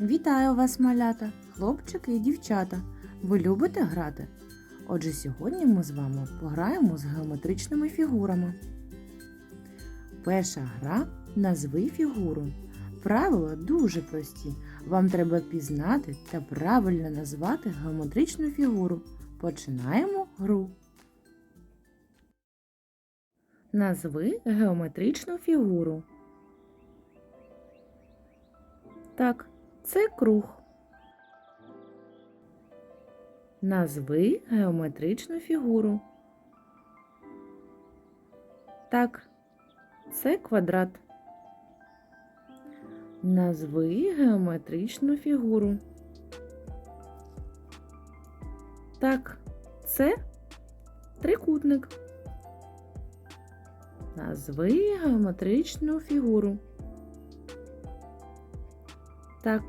Вітаю вас, малята, хлопчики і дівчата. Ви любите грати? Отже, сьогодні ми з вами пограємо з геометричними фігурами. Перша гра назви фігуру. Правила дуже прості. Вам треба пізнати та правильно назвати геометричну фігуру. Починаємо гру. Назви геометричну фігуру. Так, це круг. Назви геометричну фігуру. Так, це квадрат. Назви геометричну фігуру. Так, це трикутник. Назви геометричну фігуру. Так,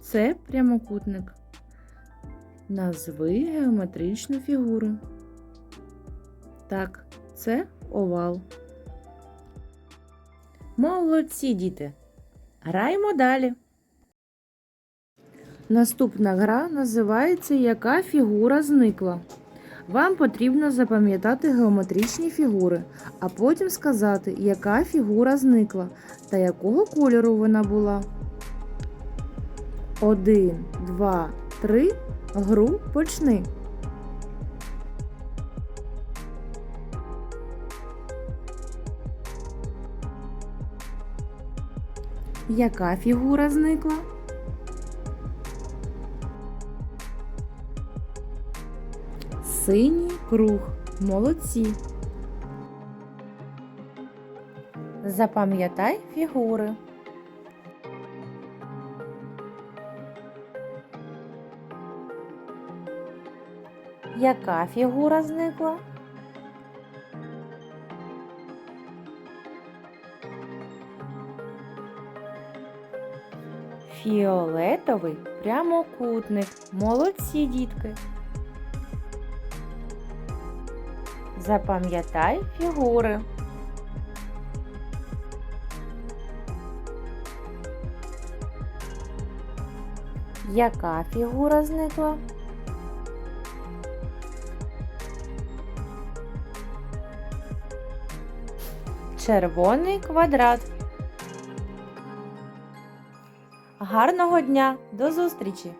це прямокутник. Назви геометричну фігуру. Так, це овал. Молодці, діти. Граємо далі. Наступна гра називається Яка фігура зникла. Вам потрібно запам'ятати геометричні фігури, а потім сказати, яка фігура зникла та якого кольору вона була. Один, два, три. Гру почни. Яка фігура зникла? Синій круг. Молодці. Запам'ятай фігури. Яка фігура зникла? Фіолетовий прямокутник. Молодці, дітки. Запам'ятай фігури. Яка фігура зникла? Червоний квадрат. Гарного дня! До зустрічі!